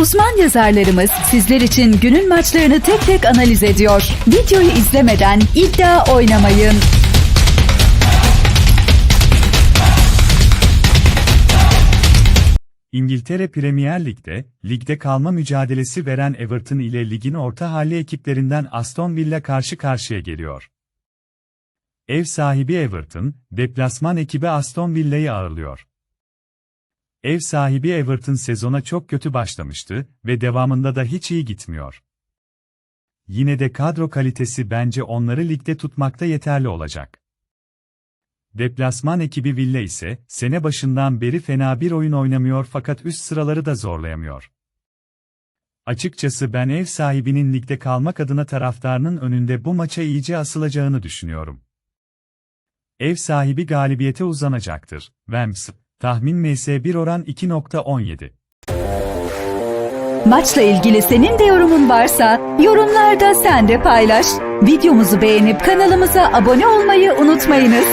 Uzman yazarlarımız sizler için günün maçlarını tek tek analiz ediyor. Videoyu izlemeden iddia oynamayın. İngiltere Premier Lig'de, ligde kalma mücadelesi veren Everton ile ligin orta halli ekiplerinden Aston Villa karşı karşıya geliyor. Ev sahibi Everton, deplasman ekibi Aston Villa'yı ağırlıyor. Ev sahibi Everton sezona çok kötü başlamıştı ve devamında da hiç iyi gitmiyor. Yine de kadro kalitesi bence onları ligde tutmakta yeterli olacak. Deplasman ekibi Villa ise, sene başından beri fena bir oyun oynamıyor fakat üst sıraları da zorlayamıyor. Açıkçası ben ev sahibinin ligde kalmak adına taraftarının önünde bu maça iyice asılacağını düşünüyorum. Ev sahibi galibiyete uzanacaktır. Vems, tahmin MS1 oran 2.17. Maçla ilgili senin de yorumun varsa yorumlarda sen de paylaş. Videomuzu beğenip kanalımıza abone olmayı unutmayınız.